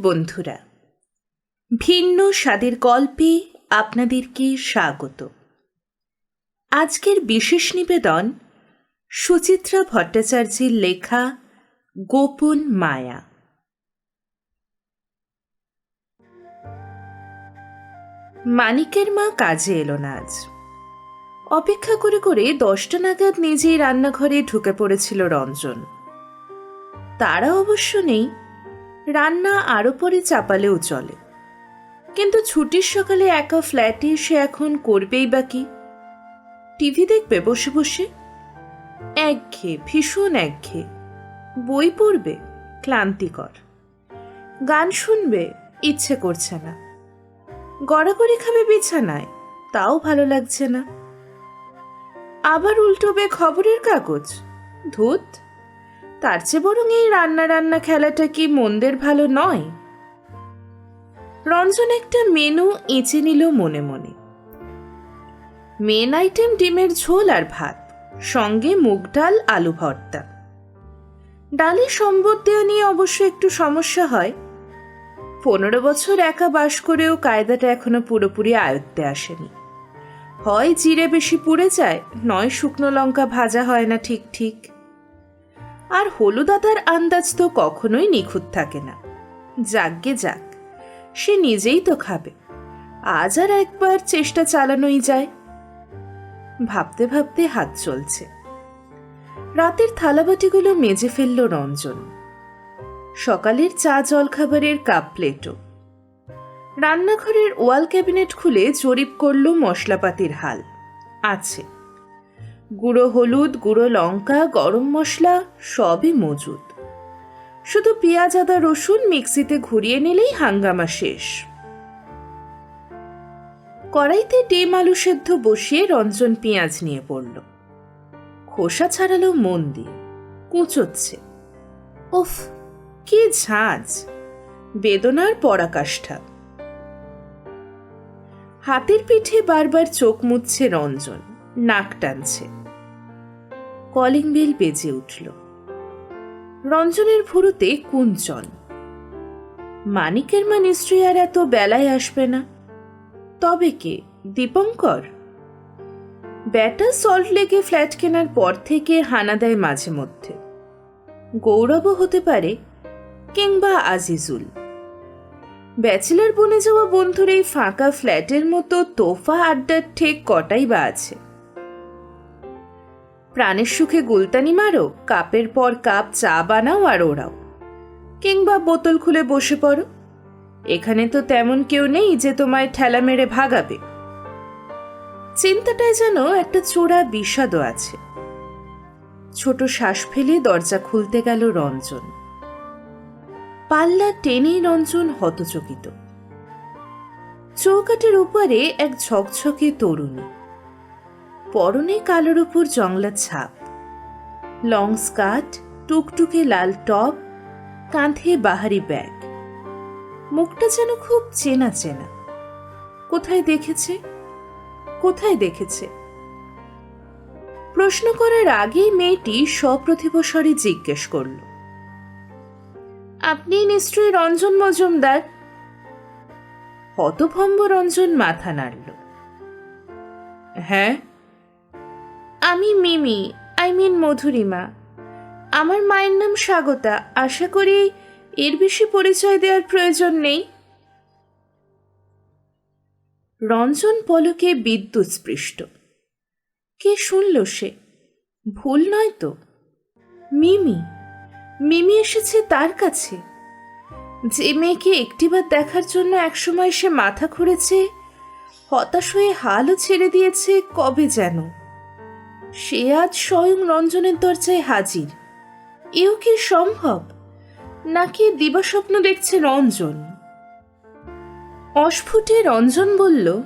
বন্ধুরা, ভিন্ন স্বাদের গল্পে আপনাদেরকে স্বাগত। আজকের বিশেষ নিবেদন সুচিত্রা ভট্টাচার্যের লেখা গোপন মায়া। মানিকের মা কাজে এলো না আজ। অপেক্ষা করে করে দশটা নাগাদ নিজেই রান্নাঘরে ঢুকে পড়েছিল রঞ্জন। তারা অবশ্য নেই রান্না আরও পরে চাপালেও চলে। কিন্তু ছুটির সকালে একা ফ্ল্যাটে সে এখন করবেই বা কি? টিভি দেখবে বসে বসে? একঘেয়ে, ভীষণ একঘেয়ে। বই পড়বে? ক্লান্তিকর। গান শুনবে? ইচ্ছে করছে না। গড়াগড়ি খাবে বিছানায়? তাও ভালো লাগছে না। আবার উল্টোবে খবরের কাগজ? ধুত? তার চেয়ে বরং এই রান্না রান্না খেলাটা কি মন্দের ভালো নয়? রঞ্জন একটা মেনু এঁচে নিল মনে মনে। মেন আইটেম ডিমের ঝোল আর ভাত, সঙ্গে মুগ ডাল, আলু ভর্তা। ডালে সম্বর দেওয়া নিয়ে অবশ্য একটু সমস্যা হয়। পনেরো বছর একা বাস করেও কায়দাটা এখনও পুরোপুরি আয়ত্তে আসেনি। হয় জিরে বেশি পুড়ে যায়, নয় শুকনো লঙ্কা ভাজা হয় না ঠিক ঠিক। আর হলুদ আদার আন্দাজ তো কখনোই নিখুঁত থাকে না। যাকগে যাক, সে নিজেই তো খাবে, আজ আর একবার চেষ্টা চালানোই যায়। ভাবতে ভাবতে হাত চলছে। রাতের থালাবাটিগুলো মেজে ফেলল রঞ্জন। সকালের চা জলখাবারের কাপ প্লেটও। রান্নাঘরের ওয়াল ক্যাবিনেট খুলে জরিপ করল মশলাপাতির হাল। আছে। গুঁড়ো হলুদ, গুঁড়ো লঙ্কা, গরম মশলা, সবই মজুদ শুধু পেঁয়াজ, আদা, রসুন মিক্সিতে ঘুরিয়ে নিলেই হাঙ্গামা শেষ। কড়াইতে ডিম আলু সেদ্ধ বসিয়ে রঞ্জন পেঁয়াজ নিয়ে পড়ল। খোসা ছাড়ালো মন দিয়ে কুচোচ্ছে। ওফ কি ঝাঁঝ বেদনার পরাকাষ্ঠা। হাতের পিঠে বারবার চোখ মুছছে রঞ্জন। নাক টানছে। কলিং বেল বেজে উঠল। রঞ্জনের ভুরুতে কুঞ্চন। মানিকের মা নিশ্চয়ই আর এত বেলায় আসবে না। তবে কে? দীপঙ্কর? ব্যাটা সল্ট লেগে ফ্ল্যাট কেনার পর থেকে হানা দেয় মাঝে মধ্যে। গৌরবও হতে পারে, কিংবা আজিজুল। ব্যাচেলার বনে যাওয়া বন্ধুর এই ফাঁকা ফ্ল্যাটের মতো তোফা আড্ডার ঠেক কটাই বা আছে। প্রাণের সুখে গুলতানি মারো, কাপের পর কাপ চা বানাও আর ওরাও কিংবা বোতল খুলে বসে পড়ো। এখানে তো তেমন কেউ নেই যে তোমায় ঠেলা মেরে ভাগাবে। চিন্তাটায় যেন একটা চোরা বিষাদও আছে। ছোট শ্বাস ফেলে দরজা খুলতে গেল রঞ্জন। পাল্লা টেনেই রঞ্জন হতচকিত। চৌকাটের উপরে এক ঝকঝকে তরুণী। পরনে কালোর উপর জংলা ছাপ। লং স্কার্ট, টুকটুকে লাল টপ, কাঁধে বাহারি ব্যাগ। মুখটা যেন খুব চেনা চেনা। কোথায় দেখেছে? কোথায় দেখেছে? প্রশ্ন করার আগেই মেয়েটি সপ্রতিভস্বরে জিজ্ঞেস করল, আপনি নিশ্চয়ই রঞ্জন মজুমদার? হতভম্ব রঞ্জন মাথা নাড়ল হ্যাঁ আমি মিমি আই মিন মধুরিমা। আমার মায়ের নাম স্বাগতা। আশা করি এর বেশি পরিচয় দেওয়ার প্রয়োজন নেই। রঞ্জন পলকে বিদ্যুৎ স্পৃষ্ট কে শুনল সে? ভুল নয় তো? মিমি? মিমি এসেছে তার কাছে? যে মেয়েকে একটিবার দেখার জন্য একসময় সে মাথা খুঁড়েছে হতাশ হয়ে হালও ছেড়ে দিয়েছে, কবে যেন। সে আজ স্বয়ং রঞ্জনের দরজায় হাজির। এও কি সম্ভব? নাকি দিবাস্বপ্ন দেখছে রঞ্জন? অস্ফুটে রঞ্জন বলল,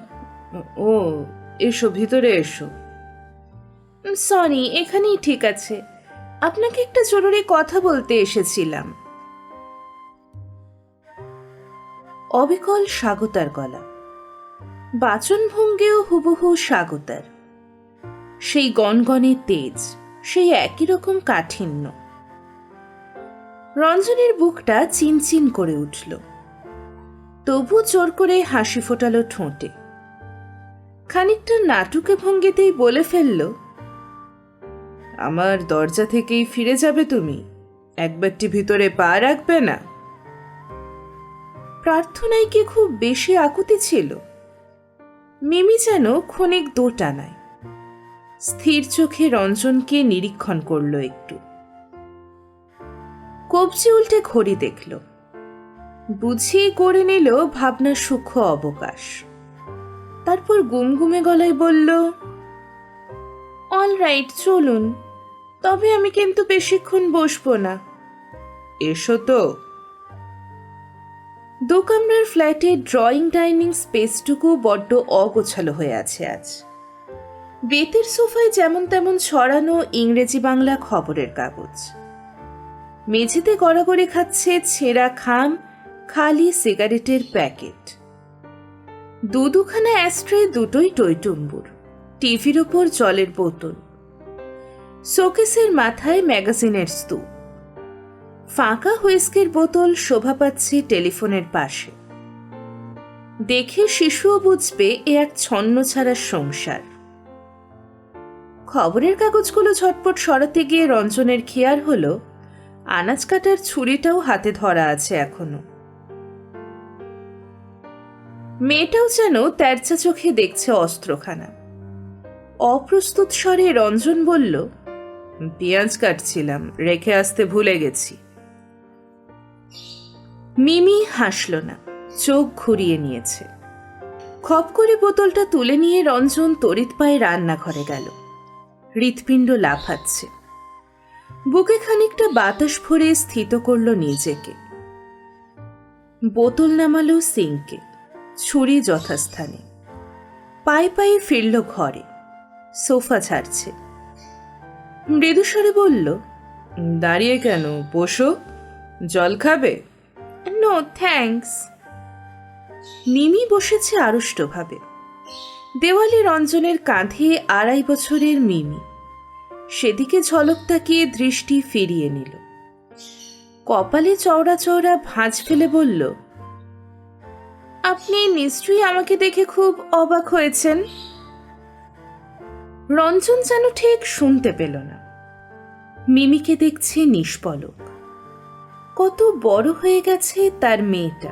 ও, এসো, ভিতরে এসো। সরি, এখানেই ঠিক আছে। আপনাকে একটা জরুরি কথা বলতে এসেছিলাম। অবিকল স্বাগতার গলা। বাচন বাচনভঙ্গিও হুবহু স্বাগতার সেই গনগনে তেজ, সেই একই রকম কাঠিন্য। রঞ্জনের বুকটা চিনচিন করে উঠল। তবু জোর করে হাসি ফোটালো ঠোঁটে। খানিকটা নাটুকে ভঙ্গিতেই বলে ফেলল, আমার দরজা থেকেই ফিরে যাবে তুমি একবারটি ভিতরে পা রাখবে না? প্রার্থনায় কি খুব বেশি আকুতি ছিল? মিমি যেন ক্ষণিক দোটানায়। স্থির চোখে রঞ্জনকে নিরীক্ষণ করল একটু। কবজি উল্টে ঘড়ি দেখল। বুঝিয়ে করে নিল ভাবনার সূক্ষ্ম অবকাশ। তারপর গুমগুমে গলায় বলল অল রাইট চলুন। তবে আমি কিন্তু বেশিক্ষণ বসবো না। এসো তো। দু কামরার ফ্ল্যাটে ড্রয়িং ডাইনিং স্পেসটুকু বড্ড অগোছালো হয়ে আছে আজ। বেতের সোফায় যেমন তেমন ছড়ানো ইংরেজি বাংলা খবরের কাগজ। মেঝেতে গড়াগড়ি খাচ্ছে ছেঁড়া খাম, খালি সিগারেটের প্যাকেট। দু দুখানা অ্যাস্ট্রে দুটোই টইটুম্বুর, টিভির ওপর জলের বোতল। শোকেসের মাথায় ম্যাগাজিনের স্তূপ। ফাঁকা হুইস্কের বোতল শোভা পাচ্ছে টেলিফোনের পাশে। দেখে শিশুও বুঝবে এ এক ছন্ন ছাড়া সংসার। খবরের কাগজগুলো ঝটপট সরাতে গিয়ে রঞ্জনের খেয়াল হলো, আনাজ কাটার ছুরিটাও হাতে ধরা আছে এখনও। মেয়েটাও যেন তেরচা চোখে দেখছে অস্ত্রখানা। অপ্রস্তুত স্বরে রঞ্জন বলল, পেঁয়াজ কাটছিলাম, রেখে আসতে ভুলে গেছি। মিমি হাসল না, চোখ ঘুরিয়ে নিয়েছে। খপ করে বোতলটা তুলে নিয়ে রঞ্জন তড়িৎ পায়ে রান্নাঘরে গেল। হৃৎপিণ্ড লাফাচ্ছে। বুকে খানিকটা বাতাস ভরে স্থিত করল নিজেকে। বোতল নামালো সিঙ্কে, ছুরি যথাস্থানে। পায়ে পায়ে ফিরল ঘরে, সোফা ছাড়ছে। মৃদুস্বরে বলল, দাঁড়িয়ে কেন? বসো। জল খাবে? নো থ্যাঙ্কস নিমি বসেছে আড়ষ্টভাবে। দেওয়ালে রঞ্জনের কাঁধে আড়াই বছরের মিমি। সেদিকে ঝলক তাকিয়ে দৃষ্টি ফিরিয়ে নিল। কপালে চওড়া চওড়া ভাঁজ ফেলে বলল, আপনি নিশ্চয়ই আমাকে দেখে খুব অবাক হয়েছেন। রঞ্জন যেন ঠিক শুনতে পেল না। মিমিকে দেখছে নিষ্পলক। কত বড় হয়ে গেছে তার মেয়েটা।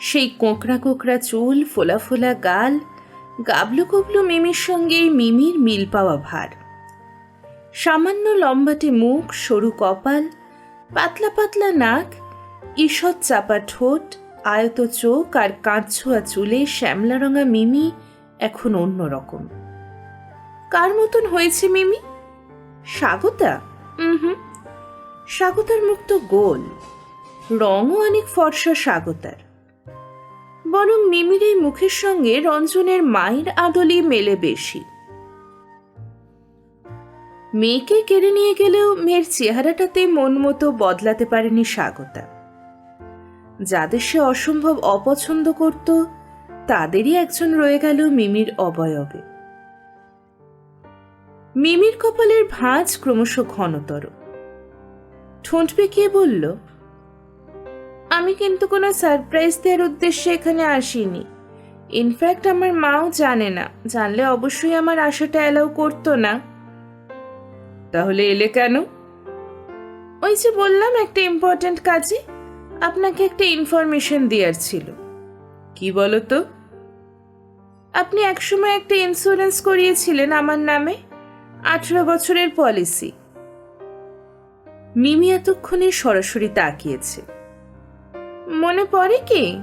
সেই কোঁকড়া কোঁকড়া চুল, ফোলা ফোলা গাল গাবলু গুবলু মিমির সঙ্গে মিমির মিল পাওয়া ভার। সামান্য লম্বাটে মুখ, সরু কপাল, পাতলা পাতলা নাক, ঈষৎ চাপা ঠোঁট, আয়ত চোখ আর কাঁচছোয়া চুলে শ্যামলা রঙা মিমি এখন অন্যরকম কার মতন হয়েছে মিমি? স্বাগতা হুম স্বাগতার মুখ তো গোল। রঙও অনেক ফর্সা স্বাগতার বরং মিমির এই মুখের সঙ্গে রঞ্জনের মায়ের আদলই মেলে বেশি। মেয়েকে কেড়ে নিয়ে গেলেও মেয়ের চেহারাটাতে মন মতো বদলাতে পারেনি স্বাগতা। যাদের সে অসম্ভব অপছন্দ করত, তাদেরই একজন রয়ে গেল মিমির অবয়বে। মিমির কপালের ভাঁজ ক্রমশ ঘনতর। ঠোঁট বেঁকিয়ে বলল আমি কিন্তু কোনো সারপ্রাইজ দেওয়ার উদ্দেশ্যে এখানে আসিনি। ইনফ্যাক্ট আমার মাও জানে না। জানলে অবশ্যই আমার আশাটা অ্যালাউ করতো না। তাহলে এলে কেন? ওই যে বললাম, একটা ইম্পর্ট্যান্ট কাজে আপনাকে একটা ইনফরমেশন দেওয়ার ছিল। কি বলো তো আপনি একসময় একটা ইন্স্যুরেন্স করিয়েছিলেন আমার নামে, আঠেরো বছরের পলিসি মিমি এতক্ষণে সরাসরি তাকিয়েছে। মনে পড়ে কি?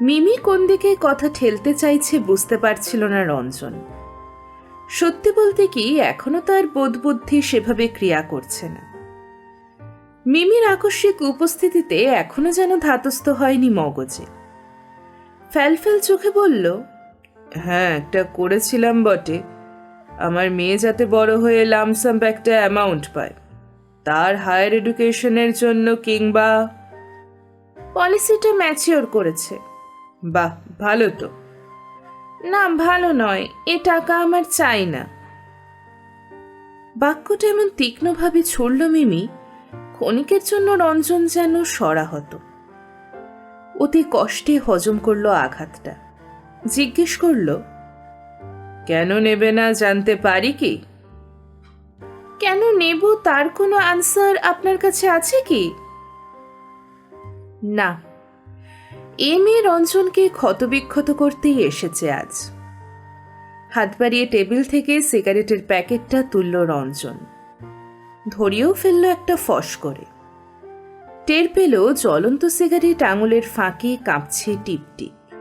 মিমি কোন দিকে কথা ঠেলতে চাইছে বুঝতে পারছিল না রঞ্জন। সত্যি বলতে কি, এখনও তার বোধবুদ্ধি সেভাবে ক্রিয়া করছে না। মিমির আকস্মিক উপস্থিতিতে এখনও যেন ধাতস্থ হয়নি মগজে। ফ্যালফ্যাল চোখে বলল হ্যাঁ একটা করেছিলাম বটে। আমার মেয়ে যাতে বড় হয়ে লামসাম্প একটা অ্যামাউন্ট পায়। তার হায়ার এডুকেশনের জন্য কিংবা পলিসিটা ম্যাচিওর করেছে। বাহ ভালো তো। না ভালো নয় এ টাকা আমার চাই না। বাক্যটা এমন তীক্ষ্ণভাবে ছুড়ল মিমি ক্ষণিকের জন্য রঞ্জন যেন সরা হতো অতি কষ্টে হজম করল আঘাতটা। জিজ্ঞেস করল কেন নেবে না জানতে পারি কি? কেন নেব তার কোনো আনসার আপনার কাছে আছে কি? না। এম এ রঞ্জনকে ক্ষতবিক্ষত করতেই এসেছে আজ। হাত বাড়িয়ে টেবিল থেকে সিগারেটের প্যাকেটটা তুলল রঞ্জন। ধরিয়েও ফেলল একটা ফস করে। টের পেল জ্বলন্ত সিগারেট আঙুলের ফাঁকে কাঁপছে টিপটিপ।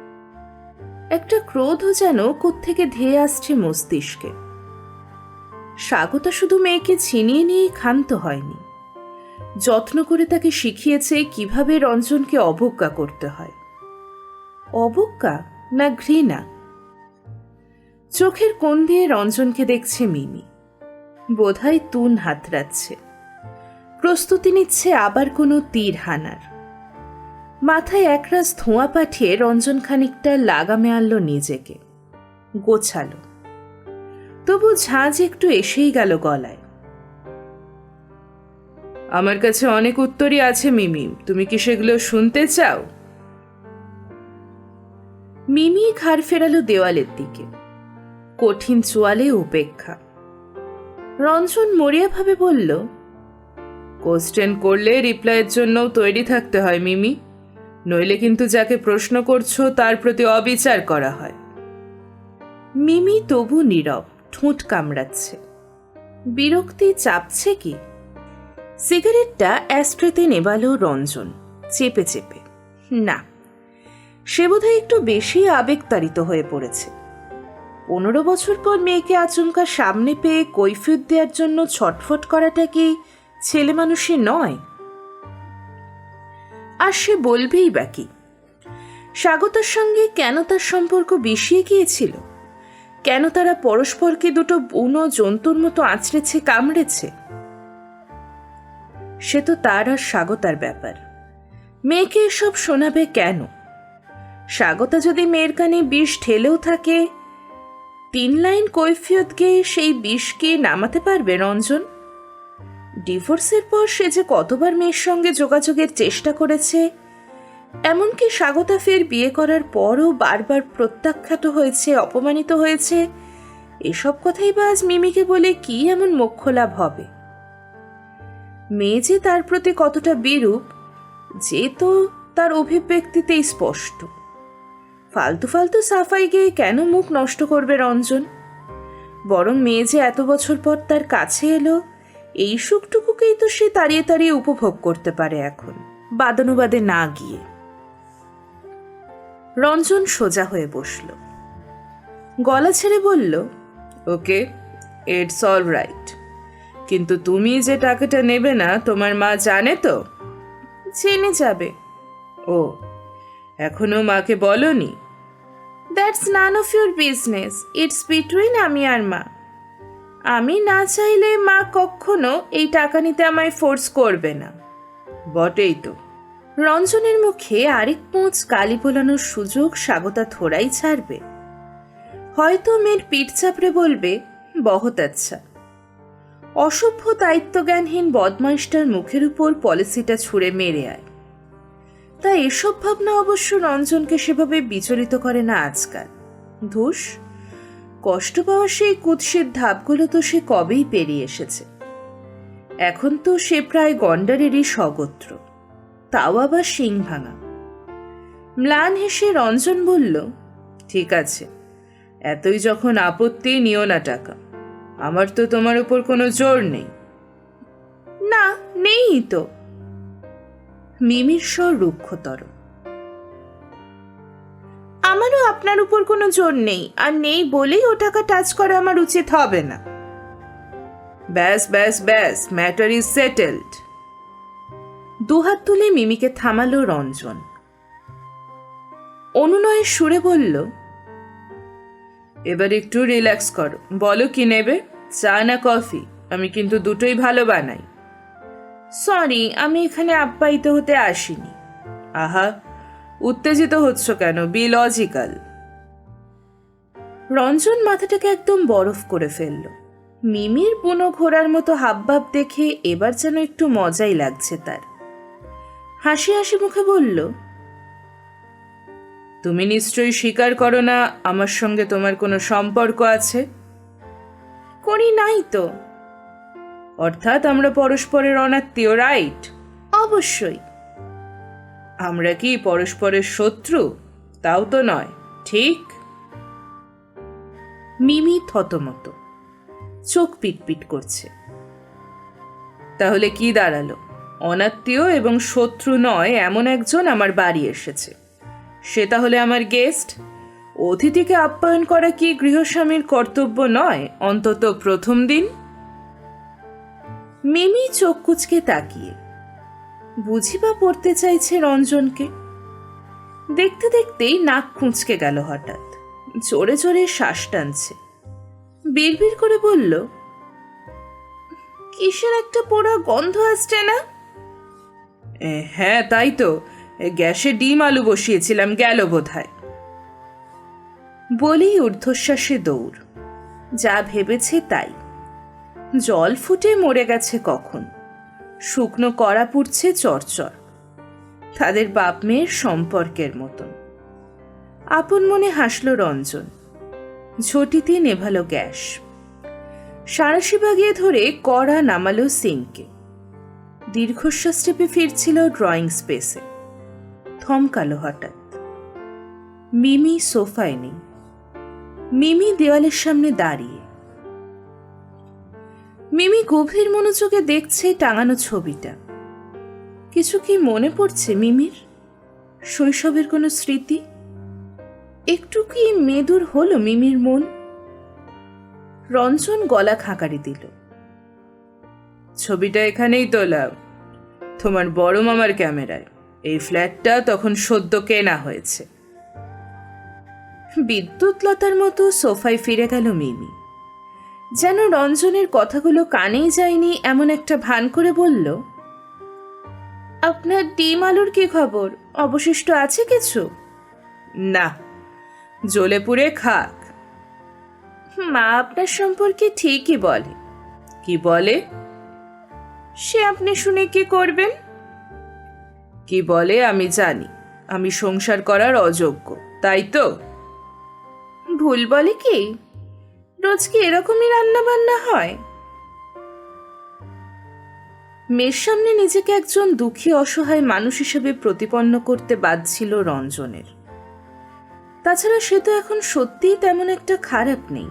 একটা ক্রোধও যেন কোত্থেকে ধেয়ে আসছে মস্তিষ্কে। স্বাগতা শুধু মেয়েকে ছিনিয়ে নিয়েই ক্ষান্ত হয়নি। যত্ন করে তাকে শিখিয়েছে কীভাবে রঞ্জনকে অবজ্ঞা করতে হয়। অবজ্ঞা না ঘৃণা? চোখের কোণ দিয়ে রঞ্জনকে দেখছে মিমি। বোধহয় তুন হাতড়াচ্ছে। প্রস্তুতি নিচ্ছে আবার কোনো তীর হানার। মাথায় একরাশ ধোঁয়া পাঠিয়ে রঞ্জন খানিকটা লাগামে আনলো নিজেকে। গোছালো। তবু ঝাঁজ একটু এসেই গেল গলায়। আমার কাছে অনেক উত্তরই আছে, মিমি। তুমি কি সেগুলো শুনতে চাও? মিমি ঘাড় ফেরালো দেওয়ালের দিকে। কঠিন চোয়ালে উপেক্ষা। রঞ্জন মরিয়াভাবে বলল কোশ্চেন করলে রিপ্লাইয়ের জন্যও তৈরি থাকতে হয়, মিমি। নইলে কিন্তু যাকে প্রশ্ন করছ তার প্রতি অবিচার করা হয়। মিমি তবু নীরব। ঠোঁট কামড়াচ্ছে। বিরক্তি চাপছে কি? সিগারেটটা অ্যাস্ট্রেতে নেবালো রঞ্জন, চেপে চেপে। না, সে বোধহয় একটু বেশি আবেগতাড়িত হয়ে পড়েছে। পনেরো বছর পর মেয়েকে আচমকা সামনে পেয়ে কৈফিয়ত দেওয়ার জন্য ছটফট করাটা কি ছেলে মানুষের নয়? আর সে বলবেই বাকি স্বাগতার সঙ্গে কেন তার সম্পর্ক বিষিয়ে গিয়েছিল? কেন তারা পরস্পরকে দুটো বুনো জন্তুর মতো আঁচড়েছে, কামড়েছে? সে তো তার আর স্বাগতার ব্যাপার। মেয়েকে এসব শোনাবে কেন? স্বাগতা যদি মেয়ের কানে বিষ ঠেলেও থাকে, তিন লাইন কৈফিয়ত গিয়ে সেই বিষকে নামাতে পারবে রঞ্জন? ডিভোর্সের পর সে যে কতবার মেয়ের সঙ্গে যোগাযোগের চেষ্টা করেছে এমনকি স্বাগতা ফের বিয়ে করার পরও বারবার প্রত্যাখ্যাত হয়েছে, অপমানিত হয়েছে, এসব কথাই বা আজ মিমিকে বলে কি এমন মোক্ষ লাভ হবে? মেয়ে যে তার প্রতি কতটা বিরূপ, যে তো তার অভিব্যক্তিতেই স্পষ্ট। ফালতু ফালতু সাফাই গিয়ে কেন মুখ নষ্ট করবে রঞ্জন? বরং মেয়ে যে এত বছর পর তার কাছে এলো, এই সুখটুকুকেই তো সে তাড়িয়ে তাড়িয়ে উপভোগ করতে পারে এখন, বাদানুবাদে না গিয়ে। রঞ্জন সোজা হয়ে বসল। গলা ছেড়ে বলল, ওকে ইটস অল রাইট কিন্তু তুমি যে টাকাটা নেবে না, তোমার মা জানে তো? জেনে যাবে। ও, এখনও মাকে বলনি? That's none of your business it's between আমি আর মা। আমি না চাইলে মা কখনো এই টাকা নিতে আমায় ফোর্স করবে না। বটেই তো। রঞ্জনের মুখে আরেক পোঁচ কালি পোলানোর সুযোগ স্বাগতা থোড়াই ছাড়বে। হয়তো মেয়ের পিঠ চাপড়ে বলবে, বহত আচ্ছা। অসভ্য দায়িত্বজ্ঞানহীন বদমাইশটার মুখের উপর পলিসিটা ছুঁড়ে মেরে আয়। তাই এসব ভাবনা অবশ্য রঞ্জনকে সেভাবে বিচলিত করে না আজকাল। ধুস, কষ্ট পাওয়া সেই কুৎসের ধাপগুলো তো সে কবেই পেরিয়ে এসেছে। এখন তো সে প্রায় গন্ডারেরই স্বগোত্র তাও আবার শিং ভাঙা। ম্লান হেসে রঞ্জন বলল, ঠিক আছে, এতই যখন আপত্তি নিও না টাকা। আমার তো তোমার উপর কোনো জোর নেই। না, নেই তো। মিমির স্বর রুক্ষতর। আমারও আপনার উপর কোনো জোর নেই, আর নেই বলেই ও টাকা টাচ করা আমার উচিত হবে না। ব্যাস ব্যাস ব্যাস, ম্যাটার ইজ সেটেলড। দুহাত তুলে মিমিকে থামালো রঞ্জন। অনুনয়ের সুরে বলল, এবার একটু রিল্যাক্স করো। বলো কি নেবে? চা না কফি? আমি কিন্তু দুটোই ভালো বানাই। সরি আমি এখানে আপ্যায়িত হতে আসিনি। আহা, উত্তেজিত হচ্ছ কেন? বি লজিক্যাল রঞ্জন মাথাটাকে একদম বরফ করে ফেলল। মিমির বুনো ঘোড়ার মতো হাবভাব দেখে এবার যেন একটু মজাই লাগছে তার। হাসি হাসি মুখে বলল তুমি নিশ্চয়ই স্বীকার করো না আমার সঙ্গে তোমার কোনো সম্পর্ক আছে? করি নাই তো। অর্থাৎ আমরা পরস্পরের অনাত্মীয় রাইট? অবশ্যই। আমরা কি পরস্পরের শত্রু? তাও তো নয় ঠিক? মিমি থতমত চোখ পিটপিট করছে। তাহলে কি দাঁড়াল? অনাত্মীয় এবং শত্রু নয়, এমন একজন আমার বাড়ি এসেছে। সে তাহলে আমার গেস্ট? অতিথিকে আপ্যায়ন করা কি গৃহস্বামীর কর্তব্য নয়, অন্তত প্রথম দিন? মিমি চোখ কুচকে তাকিয়ে। বুঝি বা পড়তে চাইছে রঞ্জনকে? দেখতে দেখতেই নাক খুঁচকে গেল হঠাৎ। জোরে জোরে শ্বাস টানছে। বিড়বিড় করে বলল, কিসের একটা পোড়া গন্ধ আসছে না? হ্যাঁ তাই তো। গ্যাসে ডিম আলু বসিয়েছিলাম, গেল বোধ হয় বলেই ঊর্ধ্বশ্বাসে দৌড়। যা ভেবেছে তাই। জল ফুটে মরে গেছে কখন? শুকনো কড়া পুড়ছে চরচর। তাদের বাপ মেয়ের সম্পর্কের মতন। আপন মনে হাসল রঞ্জন। ঝটিতে নেভালো গ্যাস। সারাশি বাগিয়ে ধরে কড়া নামালো সিঙ্কে। দীর্ঘশ্বাস চেপে ফিরছিল ড্রয়িং স্পেসে। থমকালো হঠাৎ। মিমি সোফায় নেই। মিমি দেওয়ালের সামনে দাঁড়িয়ে। মিমি গভীর মনোযোগে দেখছে টাঙানো ছবিটা। কিছু কি মনে পড়ছে মিমির? শৈশবের কোনো স্মৃতি? একটু কি মেদুর হলো মিমির মন? রঞ্জন গলা খাঁকারি দিল। ছবিটা এখানেই তোলা তোমার বড় মামার ক্যামেরায়। এই ফ্ল্যাটটা তখন সদ্য কেনা হয়েছে। বিদ্যুৎ লতার মতো সোফায় ফিরে গেল মিমি। যেন রঞ্জনের কথাগুলো কানেই যায়নি এমন একটা ভান করে বলল, আপনার ডিম আলুর কি খবর? অবশিষ্ট আছে কিছু? না জ্বলে পুড়ে খাক। মা আপনার সম্পর্কে ঠিকই বলে। কি বলে? সে আপনি শুনে কি করবেন? কি বলে আমি জানি। আমি সংসার করার অযোগ্য তাই তো? ভুল বলে কি? রোজ কি এরকমই রান্না বান্না হয়? মেয়ের সামনে নিজেকে একজন দুঃখী অসহায় মানুষ হিসেবে প্রতিপন্ন করতে বাধ্ছিল রঞ্জনের। তাছাড়া সে তো এখন সত্যিই তেমন একটা খারাপ নেই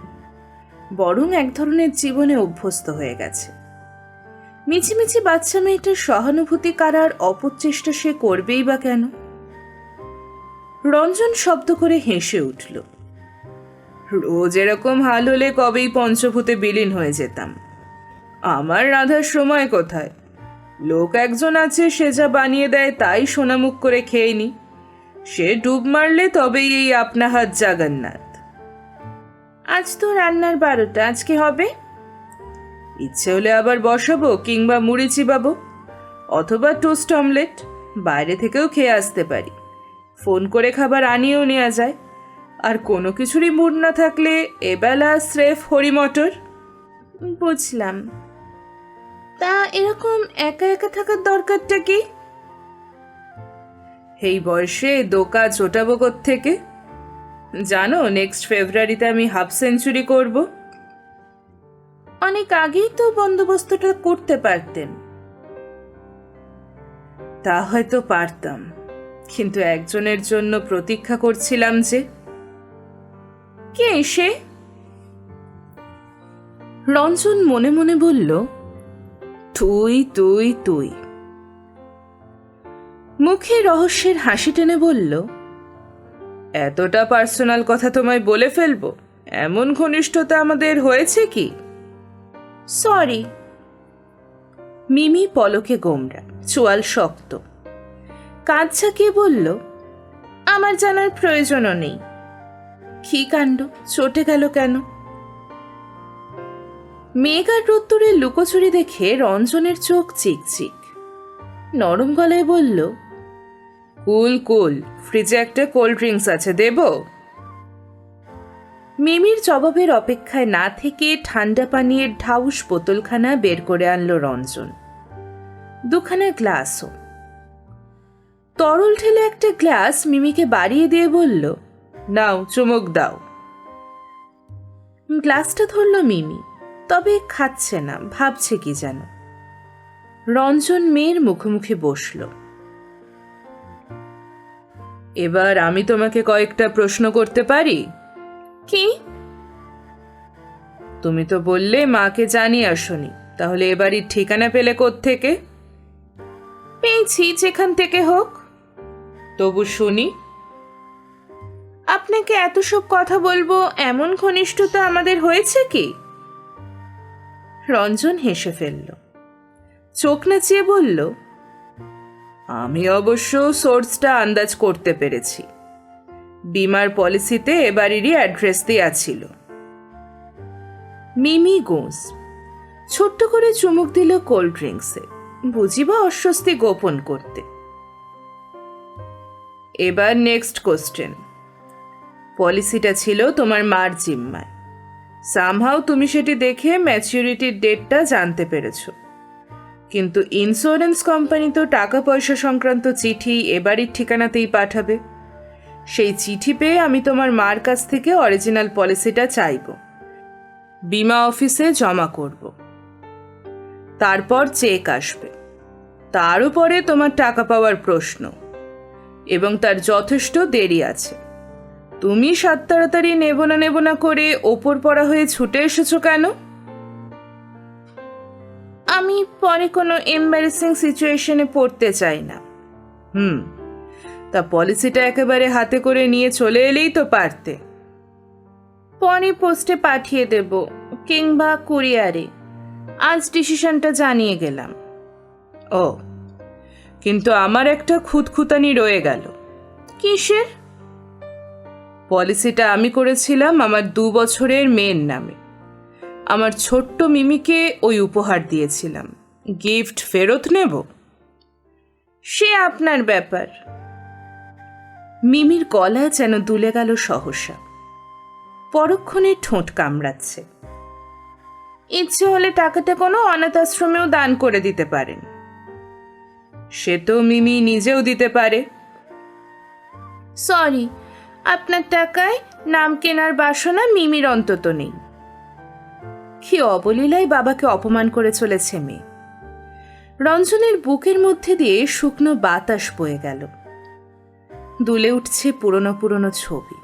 বরং এক ধরনের জীবনে অভ্যস্ত হয়ে গেছে। মিছিমিছি বাচ্চা মেয়েটার সহানুভূতি কারার অপচেষ্টা সে করবেই বা কেন? রঞ্জন শব্দ করে হেসে উঠল, রোজ এরকম হাল হলে কবেই পঞ্চভূতে বিলীন হয়ে যেতাম। আমার রাধার সময় কোথায়? লোক একজন আছে, সে যা বানিয়ে দেয় তাই সোনামুখ করে খেয়ে নি। সে ডুব মারলে তবেই এই আপনা হাত জাগান্নাথ আজ তো রান্নার বারোটা আজকে হবে? ইচ্ছে হলে আবার বসাবো কিংবা মুড়ি চিবাবো, অথবা টোস্ট অমলেট, বাইরে থেকেও খেয়ে আসতে পারি। ফোন করে খাবার আনিয়েও নেওয়া যায়। আর কোনো কিছুরই মুড না থাকলে এবেলা স্রেফ হরি মটর বুঝলাম। তা এরকম একা একা থাকার দরকারটা কি? এই বয়সে দোকা চোটাবো থেকে জানো নেক্সট ফেব্রুয়ারিতে আমি হাফ সেঞ্চুরি করব। অনেক আগেই তো বন্দোবস্তটা করতে পারতেন। তা হয়তো পারতাম, কিন্তু একজনের জন্য প্রতীক্ষা করছিলাম যে কে সে? রঞ্জন মনে মনে বলল, তুই তুই তুই। মুখে রহস্যের হাসি টেনে বলল, এতটা পার্সোনাল কথা তোমায় বলে ফেলব? এমন ঘনিষ্ঠতা আমাদের হয়েছে কি? সরি। মিমি পলকে গোমরা, চোয়াল শক্ত। কাঁধ কে বলল, আমার জানার প্রয়োজনও নেই। কি কাণ্ড, চটে গেল কেন? মেঘার রোত্তরে লুকোচুরি দেখে রঞ্জনের চোখ চিকচিক। নরম গলায় বলল, কুল কুল, ফ্রিজে একটা কোল্ড ড্রিঙ্কস আছে, দেব? মিমির জবাবের অপেক্ষায় না থেকে ঠান্ডা পানীয়ের ঢাউস বোতলখানা বের করে আনল রঞ্জন। দুখানা গ্লাসও। তরল ঠেলে একটা গ্লাস মিমিকে বাড়িয়ে দিয়ে বলল, নাও, চুমুক দাও। গ্লাসটা ধরল মিমি, তবে খাচ্ছে না, ভাবছে কি যেন। রঞ্জন মেয়ের মুখোমুখি বসল। এবার আমি তোমাকে কয়েকটা প্রশ্ন করতে পারি? কি? তুমি তো বললে মাকে জানিয়ে আসনি তাহলে এবারই ঠিকানা পেলে থেকে পেয়েছি যেখান থেকে হোক। তবু শুনি। আপনাকে এত সব কথা বলব এমন ঘনিষ্ঠতা আমাদের হয়েছে কি? রঞ্জন হেসে ফেলল। চোখ নাচিয়ে বলল আমি অবশ্য সোর্সটা আন্দাজ করতে পেরেছি। বিমার পলিসিতে এবারেরই অ্যাড্রেস দেওয়া ছিল। মিমি গোস, ছোট্ট করে চুমুক দিল কোল্ড ড্রিঙ্কসে, বুঝিবা অস্বস্তি গোপন করতে। এবার নেক্সট কোশ্চেন। পলিসিটা ছিল তোমার মার জিম্মায়। সামহাও তুমি সেটি দেখে ম্যাচিউরিটির ডেটটা জানতে পেরেছ। কিন্তু ইন্স্যুরেন্স কোম্পানি তো টাকা পয়সা সংক্রান্ত চিঠি এবারই ঠিকানাতেই পাঠাবে। সেই চিঠি পেয়ে আমি তোমার মার কাছ থেকে অরিজিনাল পলিসিটা চাইব। বিমা অফিসে জমা করব। তারপর চেক আসবে। তার উপরে তোমার টাকা পাওয়ার প্রশ্ন। এবং তার যথেষ্ট দেরি আছে। তুমি সাত তাড়াতাড়ি নেব না নেব না করে ওপর পড়া হয়ে ছুটে এসেছ কেন? আমি পরে কোনো এম্বারেসিং সিচুয়েশনে পড়তে চাই না। হুম। তা পলিসিটা একেবারে হাতে করে নিয়ে চলে এলেই তো পারতে। পরে পোস্টে পাঠিয়ে দেব, কিংবা কুরিয়ারে। আজ ডিসিশনটা জানিয়ে গেলাম। ও, কিন্তু আমার একটা খুঁতখুতানি রয়ে গেল। কিসের? পলিসিটা আমি করেছিলাম আমার দু বছরের মেয়ের নামে। আমার ছোট্ট মিমিকে ওই উপহার দিয়েছিলাম। গিফট ফেরত নেব? সে আপনার ব্যাপার। মিমির গলা যেন দুলে গেল সহসা। পরক্ষণে ঠোঁট কামড়াচ্ছে। ইচ্ছে হলে টাকাটা কোনো অনাথ আশ্রমেও দান করে দিতে পারেন। সে তো মিমি নিজেও দিতে পারে। সরি আপনার টাকায় নাম কেনার বাসনা মিমির অন্তত নেই। কি অবলীলায় বাবাকে অপমান করে চলেছে মেয়ে। রঞ্জনের বুকের মধ্যে দিয়ে শুকনো বাতাস বয়ে গেল। দুলে উঠছে পুরনো পুরনো ছবি।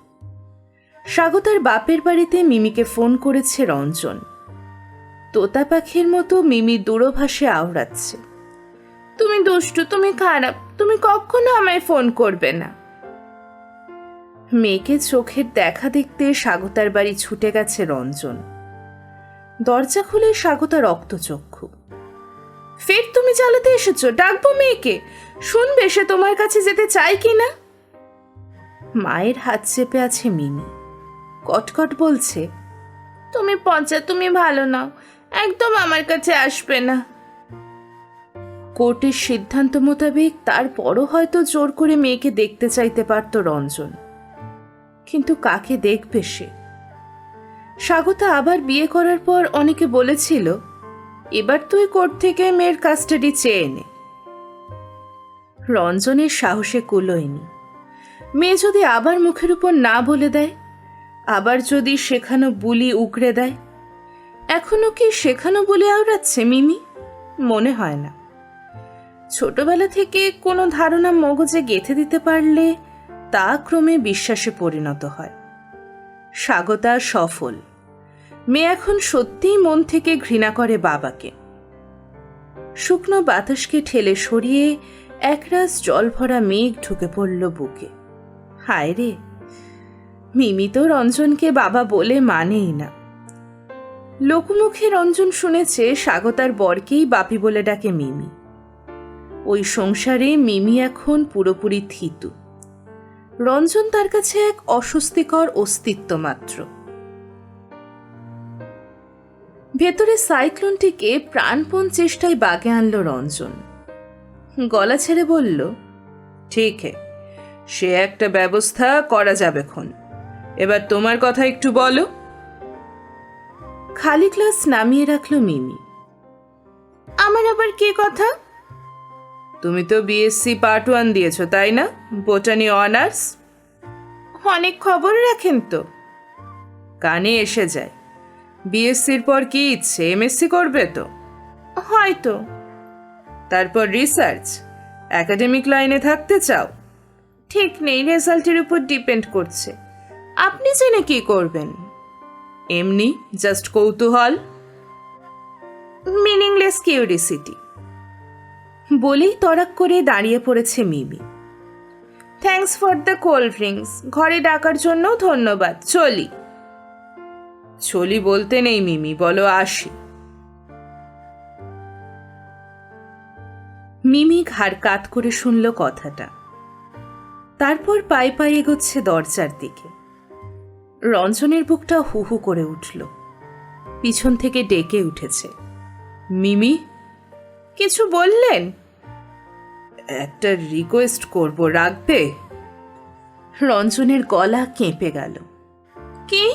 স্বাগতার বাপের বাড়িতে মিমিকে ফোন করেছে রঞ্জন। তোতা পাখির মতো মিমি দূরভাষে আওড়াচ্ছে। তুমি দুষ্টু, তুমি খারাপ, তুমি কখনো আমায় ফোন করবে না। মেয়েকে চোখের দেখা দেখতে স্বাগতার বাড়ি ছুটে গেছে রঞ্জন। দরজা খুলে স্বাগতা রক্তচক্ষু। ফের তুমি চালাতে এসেছ, ডাকবো মেয়েকে। শুনবে সে তোমার কাছে যেতে চাই কি না মায়ের হাত চেপে আছে মিমি। কটকট বলছে তুমি পচা তুমি ভালো নাও। একদম আমার কাছে আসবে না। কোর্টের সিদ্ধান্ত মোতাবেক তারপরও হয়তো জোর করে মেয়েকে দেখতে চাইতে পারত রঞ্জন। কিন্তু কাকে দেখবে সে? স্বাগতা আবার বিয়ে করার পর অনেকে বলেছিল এবার তুই কোর্ট থেকে মেয়ের কাস্টাডি চেয়ে নে। রঞ্জনের সাহসে কুলোয়নি। মেয়ে যদি আবার মুখের উপর না বলে দেয়, আবার যদি শেখানো বুলি উগড়ে দেয়, এখনও কি শেখানো বলে আওড়াচ্ছে মিমি? মনে হয় না। ছোটবেলা থেকে কোনো ধারণা মগজে গেঁথে দিতে পারলে তা ক্রমে বিশ্বাসে পরিণত হয়। স্বাগতা সফল। মেয়ে এখন সত্যিই মন থেকে ঘৃণা করে বাবাকে। শুকনো বাতাসকে ঠেলে সরিয়ে একরাশ জল ভরা মেঘ ঢুকে পড়ল বুকে। হায় রে। মিমি তো রঞ্জনকে বাবা বলে মানেই না। লোকমুখে রঞ্জন শুনেছে স্বাগতার বরকেই বাপি বলে ডাকে মিমি। ওই সংসারে মিমি এখন পুরোপুরি থিতু। রঞ্জন তার কাছে এক অস্বস্তিকর অস্তিত্ব মাত্র। ভেতরে সাইক্লোনটিকে প্রাণপণ চেষ্টায় বাগে আনল রঞ্জন। গলা ছেড়ে বলল ঠিক হে সে একটা ব্যবস্থা করা যাবে খন এবার তোমার কথা একটু বলো। খালি ক্লাস নামিয়ে রাখল মিমি। আমার আবার কে কথা? তুমি তো বিএসসি পার্ট ওয়ান দিয়েছ তাই না? বোটানি অনার্স অনেক খবর রাখেন তো। কানে এসে যায়। বিএসসির পর কি ইচ্ছে? এমএসসি করবে তো? হয়তো। তারপর রিসার্চ একাডেমিক লাইনে থাকতে চাও? ঠিক নেই রেজাল্টের উপর ডিপেন্ড করছে। আপনি জেনে কি করবেন? এমনি জাস্ট কৌতূহল। Meaningless curiosity. বলেই তড়াক করে দাঁড়িয়ে পড়েছে Mimi. Thanks for the cold drinks. ঘরে ডাকার জন্য ধন্যবাদ। চলি। চলি বলতে নেই মিমি বলো আসি। মিমি ঘাড় কাত করে শুনল কথাটা। তারপর পায়ে পায়ে এগোচ্ছে দরজার দিকে। রঞ্জনের বুকটা হু হু করে উঠল। পিছন থেকে ডেকে উঠেছে। মিমি, কিছু বললেন? একটা রিকোয়েস্ট করব, রাখবে? রঞ্জনের গলা কেঁপে গেল। কি?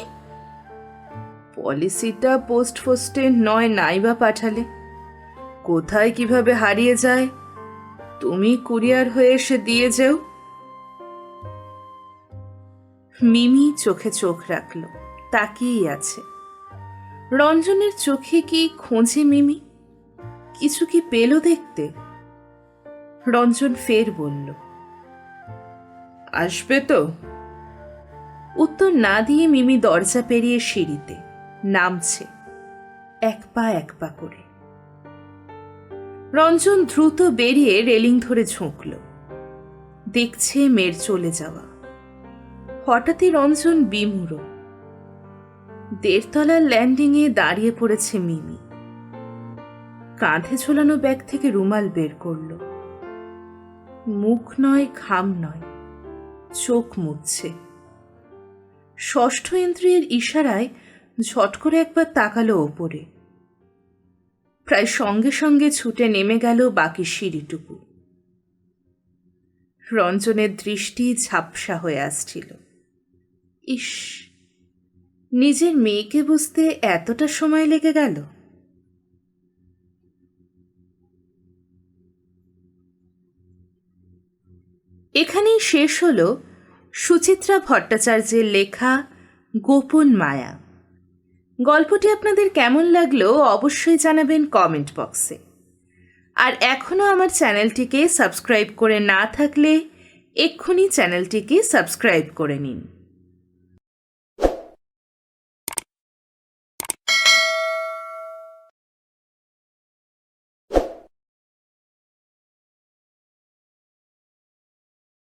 পলিসিটা পোস্ট ফোস্টে নয়, নাইবা পাঠালে। কোথায় কীভাবে হারিয়ে যায়? তুমি কুরিয়ার হয়ে এসে দিয়ে যেও। মিমি চোখে চোখ রাখল। তাকিয়েই আছে। রঞ্জনের চোখে কি খোঁজে মিমি? কিছু কি পেল দেখতে? রঞ্জন ফের বলল আসবে তো। উত্তর না দিয়ে মিমি দরজা পেরিয়ে সিঁড়িতে নামছে এক পা এক পা করে। রঞ্জন দ্রুত বেরিয়ে রেলিং ধরে ঝুঁকল। দেখছে মেয়ের চলে যাওয়া। হঠাৎই রঞ্জন বিমুড় দেড়তলার ল্যান্ডিংয়ে দাঁড়িয়ে পড়েছে মিমি। কাঁধে ঝোলানো ব্যাগ থেকে রুমাল বের করল। মুখ নয়, ঘাম নয়, চোখ মুছছে। ষষ্ঠ ইন্দ্রিয়ের ইশারায় ঝট করে একবার তাকালো ওপরে। প্রায় সঙ্গে সঙ্গে ছুটে নেমে গেল বাকি সিঁড়িটুকু। রঞ্জনের দৃষ্টি ঝাপসা হয়ে আসছিল। ইস নিজের মেয়েকে বুঝতে এতটা সময় লেগে গেল। এখানেই শেষ হল সুচিত্রা ভট্টাচার্যের লেখা গোপন মায়া। গল্পটি আপনাদের কেমন লাগল অবশ্যই জানাবেন কমেন্ট বক্সে। আর এখনও আমার চ্যানেলটিকে সাবস্ক্রাইব করে না থাকলে এক্ষুনি চ্যানেলটিকে সাবস্ক্রাইব করে নিন।